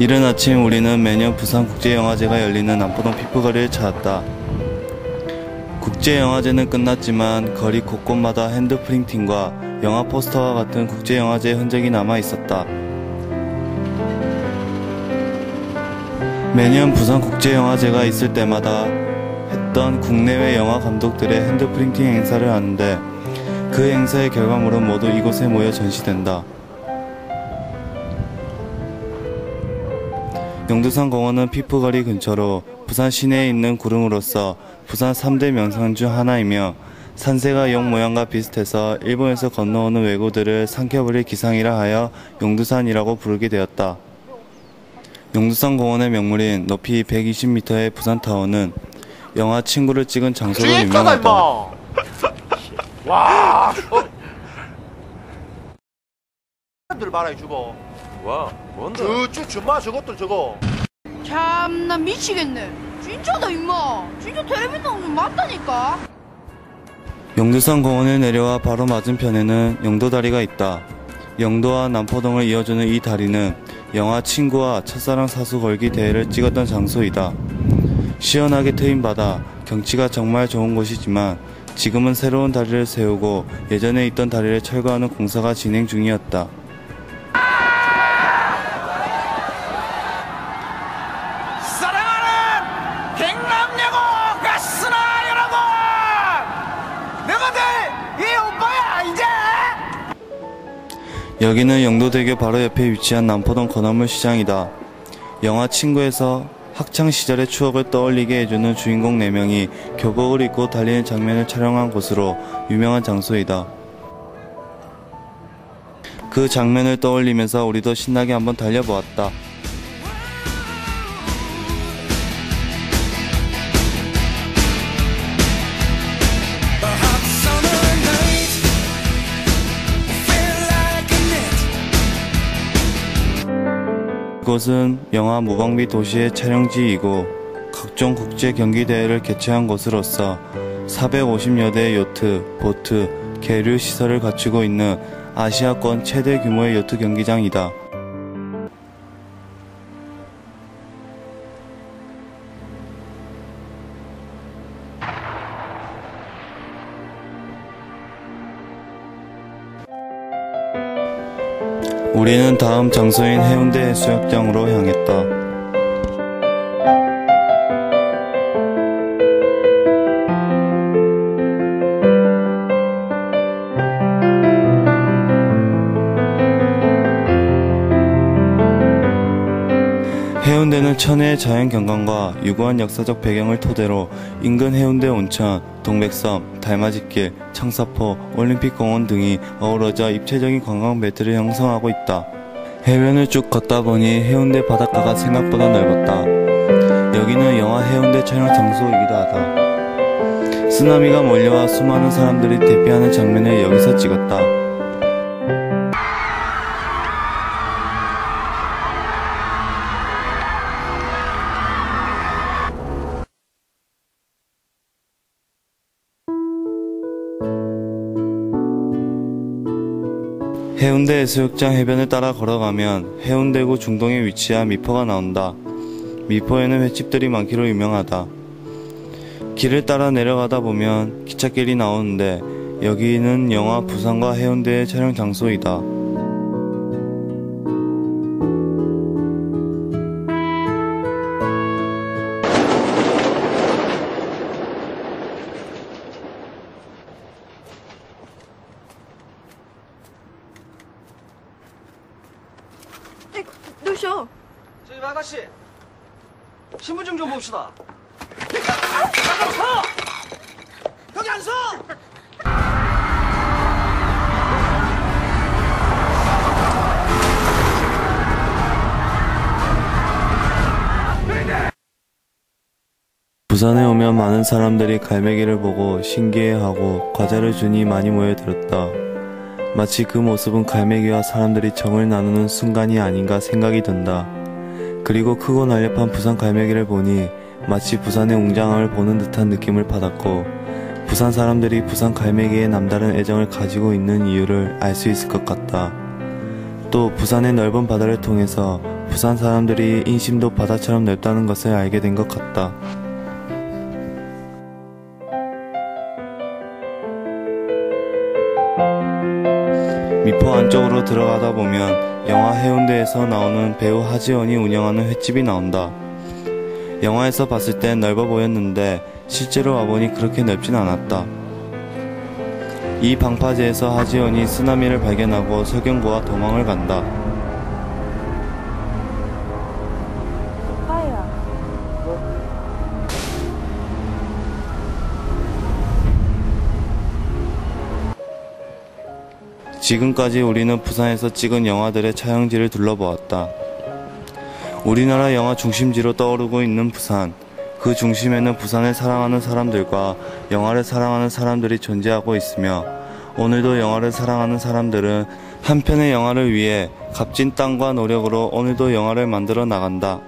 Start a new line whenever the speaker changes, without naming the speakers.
이른 아침 우리는 매년 부산국제영화제가 열리는 남포동 피프거리를 찾았다. 국제영화제는 끝났지만 거리 곳곳마다 핸드 프린팅과 영화 포스터와 같은 국제영화제의 흔적이 남아 있었다. 매년 부산국제영화제가 있을 때마다 했던 국내외 영화 감독들의 핸드 프린팅 행사를 하는데 그 행사의 결과물은 모두 이곳에 모여 전시된다. 영두산 공원은 피프거리 근처로 부산 시내에 있는 구름으로서 부산 3대 명산 중 하나이며 산세가 영 모양과 비슷해서 일본에서 건너오는 왜구들을 삼켜버릴 기상이라 하여 용두산이라고 부르게 되었다. 용두산 공원의 명물인 높이 120m의 부산타워는 영화 친구를 찍은 장소로 유명하다.
와 어. 들 봐라 주고
와, 뭔데?
저쪽 주마 저것들 저거
참나 미치겠네 진짜다 임마 진짜 텔레비 나오는 거 맞다니까
영두산 공원을 내려와 바로 맞은편에는 영도다리가 있다. 영도와 남포동을 이어주는 이 다리는 영화 친구와 첫사랑 사수 걸기 대회를 찍었던 장소이다. 시원하게 트인 바다, 경치가 정말 좋은 곳이지만 지금은 새로운 다리를 세우고 예전에 있던 다리를 철거하는 공사가 진행 중이었다.
백남여고 가스나 여러분 너희들 이 오빠야 이제
여기는 영도대교 바로 옆에 위치한 남포동 건어물 시장이다. 영화 친구에서 학창 시절의 추억을 떠올리게 해주는 주인공 4명이 교복을 입고 달리는 장면을 촬영한 곳으로 유명한 장소이다. 그 장면을 떠올리면서 우리도 신나게 한번 달려보았다. 이곳은 영화 무방비 도시의 촬영지이고 각종 국제 경기 대회를 개최한 곳으로서 450여 대의 요트, 보트, 계류 시설을 갖추고 있는 아시아권 최대 규모의 요트 경기장이다. 우리는 다음 장소인 해운대 해수욕장으로 향했다. 해운대는 천혜의 자연 경관과 유구한 역사적 배경을 토대로 인근 해운대 온천, 동백섬, 달맞이길, 청사포, 올림픽공원 등이 어우러져 입체적인 관광 벨트를 형성하고 있다. 해변을 쭉 걷다 보니 해운대 바닷가가 생각보다 넓었다. 여기는 영화 해운대 촬영 장소이기도 하다. 쓰나미가 몰려와 수많은 사람들이 대피하는 장면을 여기서 찍었다. 해운대 해수욕장 해변을 따라 걸어가면 해운대구 중동에 위치한 미포가 나온다. 미포에는 횟집들이 많기로 유명하다. 길을 따라 내려가다 보면 기찻길이 나오는데 여기는 영화 부산과 해운대의 촬영 장소이다.
누셔
저기 아가씨 신분증 좀 봅시다 잠깐 서! 여기 안 서!
부산에 오면 많은 사람들이 갈매기를 보고 신기해하고 과자를 주니 많이 모여들었다. 마치 그 모습은 갈매기와 사람들이 정을 나누는 순간이 아닌가 생각이 든다. 그리고 크고 날렵한 부산 갈매기를 보니 마치 부산의 웅장함을 보는 듯한 느낌을 받았고 부산 사람들이 부산 갈매기에 남다른 애정을 가지고 있는 이유를 알 수 있을 것 같다. 또 부산의 넓은 바다를 통해서 부산 사람들이 인심도 바다처럼 넓다는 것을 알게 된 것 같다. 미포 안쪽으로 들어가다 보면 영화 해운대에서 나오는 배우 하지원이 운영하는 횟집이 나온다. 영화에서 봤을 땐 넓어 보였는데 실제로 와보니 그렇게 넓진 않았다. 이 방파제에서 하지원이 쓰나미를 발견하고 석영구와 도망을 간다. 지금까지 우리는 부산에서 찍은 영화들의 촬영지를 둘러보았다. 우리나라 영화 중심지로 떠오르고 있는 부산. 그 중심에는 부산을 사랑하는 사람들과 영화를 사랑하는 사람들이 존재하고 있으며 오늘도 영화를 사랑하는 사람들은 한 편의 영화를 위해 값진 땀과 노력으로 오늘도 영화를 만들어 나간다.